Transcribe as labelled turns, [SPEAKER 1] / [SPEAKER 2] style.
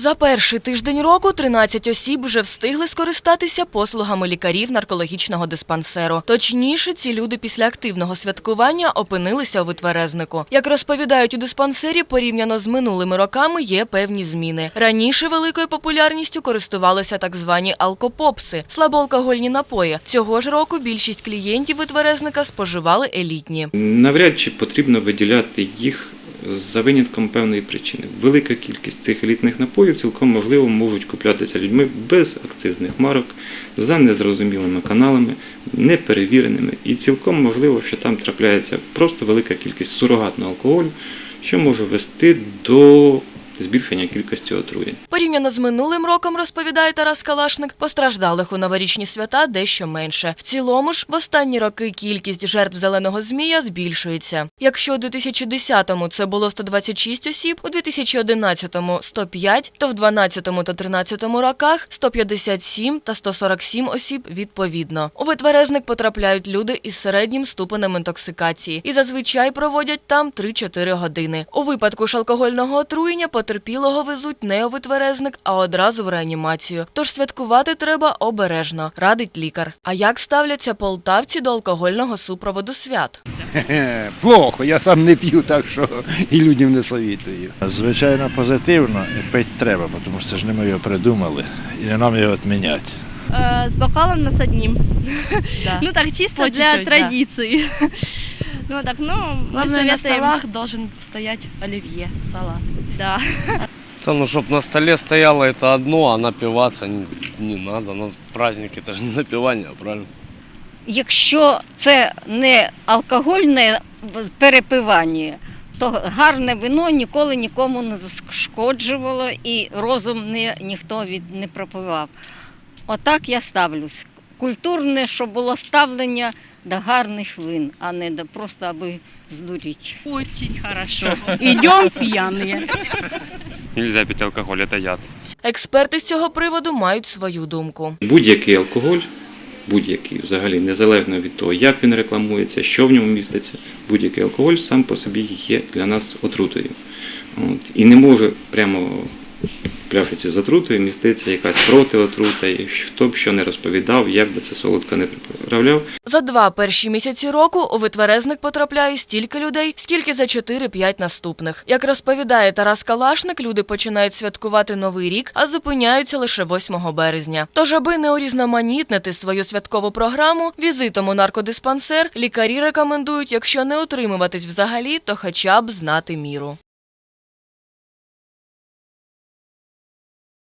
[SPEAKER 1] За перший тиждень року 13 осіб вже встигли скористатися послугами лікарів наркологічного диспансеру. Точніше, ці люди після активного святкування опинилися у витверезнику. Як розповідають у диспансері, порівняно з минулими роками є певні зміни. Раніше великою популярністю користувалися так звані алкопопси слабоалкогольні напої. Цього ж року більшість клієнтів витверезника споживали елітні.
[SPEAKER 2] Навряд чи потрібно виділяти їх за винятком певної причини. Велика кількість цих елітних напоїв цілком можливо можуть куплятися людьми без акцизних марок, за незрозумілими каналами, неперевіреними. І цілком можливо, що там трапляється просто велика кількість сурогатного алкоголю, що може вести до збільшення кількості отруєнь.
[SPEAKER 1] Порівняно з минулим роком, розповідає Тарас Калашник, постраждалих у новорічні свята дещо менше. В цілому ж, в останні роки кількість жертв зеленого змія збільшується. Якщо у 2010-му це було 126 осіб, у 2011-му – 105, то в 12-му та 13-му роках – 157 та 147 осіб відповідно. У витверезник потрапляють люди із середнім ступенем інтоксикації і зазвичай проводять там 3-4 години. У випадку ж алкогольного отруєння потерпілого везуть не у витверезник, а одразу в реанімацію. Тож святкувати треба обережно, радить лікар. А як ставляться полтавці до алкогольного супроводу свят?
[SPEAKER 3] Плохо, я сам не п'ю, так що і людям не совітую.
[SPEAKER 4] Звичайно, позитивно і пити треба, тому що це ж не ми його придумали і не нам його відміняти.
[SPEAKER 5] Э, с бокалом на одним. Ну так чисто
[SPEAKER 6] По
[SPEAKER 5] для
[SPEAKER 6] чуть-чуть, да.
[SPEAKER 5] традиции. Ну так, ну, мы
[SPEAKER 6] Главное, на
[SPEAKER 5] советуем.
[SPEAKER 6] столах должен стоять оливье, салат.
[SPEAKER 5] Да.
[SPEAKER 7] Да, ну, чтобы на столе стояло это одно, а напиваться не, не надо. На праздник это же не напивание, правильно?
[SPEAKER 8] Якщо це не алкогольне перепивання, то гарне вино ніколи нікому не зашкоджувало і розум не, ніхто від, не пропивав. Отак я ставлюсь. Культурне, щоб було ставлення до гарних вин, а не до просто аби здуріти.
[SPEAKER 9] Очень хорошо. Идем пьяные.
[SPEAKER 7] Нельзя пить алкоголь, это яд.
[SPEAKER 1] Експерти з цього приводу мають свою думку.
[SPEAKER 2] Будь-який алкоголь, будь-який взагалі, незалежно від того, як він рекламується, що в ньому міститься, будь-який алкоголь сам по собі є для нас отрутою. От. І не може прямо пляшиці з отрутою міститися якась протиотрута, і хто б що не розповідав, як би це солодко не приправляв,
[SPEAKER 1] За два перші місяці року у витверезник потрапляє стільки людей, скільки за 4-5 наступних. Як розповідає Тарас Калашник, люди починають святкувати новий рік, а зупиняються лише 8 березня. Тож, аби не урізноманітнити свою святкову програму, візитом у наркодиспансер лікарі рекомендують, якщо не утримуватись взагалі, то хоча б знати міру.